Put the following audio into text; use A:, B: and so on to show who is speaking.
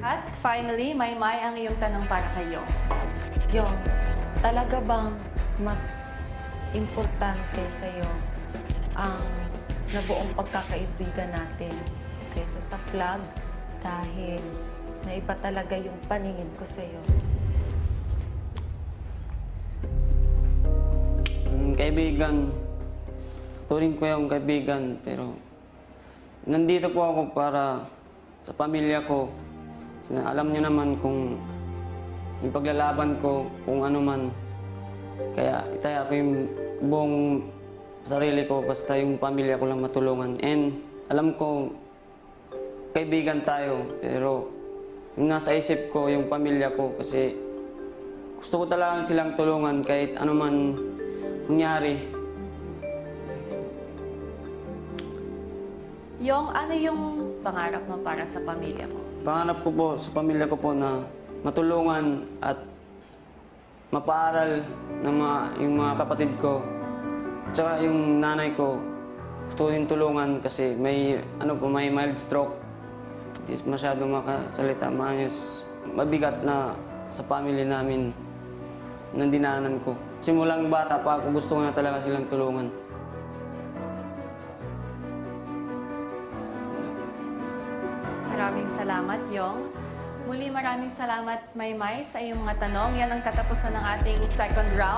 A: At finally, Maymay, ang iyong tanong para kayo.
B: Yung, talaga bang mas importante sa'yo ang nabuong pagkakaibigan natin kaysa sa flag dahil naiba talaga yung paningin ko sa'yo.
C: Mm, kaibigan, turing ko yung kaibigan, pero nandito po ako para sa pamilya ko. Sina- Alam niyo naman kung yung paglalaban ko, kung ano man. Kaya itaya ko yung buong sarili ko, basta yung pamilya ko lang matulungan. And alam ko, kaibigan tayo, pero yung nasa isip ko, yung pamilya ko, kasi gusto ko talaga silang tulungan kahit ano man nangyari.
A: Yung, ano yung pangarap mo para sa pamilya mo?
C: Pangarap ko po sa pamilya ko po na matulungan at mapaaral ng mga, yung mga kapatid ko. Tsaka yung nanay ko, gusto din tulungan kasi may, ano po, may mild stroke. Hindi masyado makasalita, maayos. Mabigat na sa family namin ng dinaanan ko. Simulang bata pa ako, gusto ko na talaga silang tulungan.
A: Maraming salamat, Yong. Muli maraming salamat, Maymay, sa iyong mga tanong. Yan ang katapusan ng ating second round.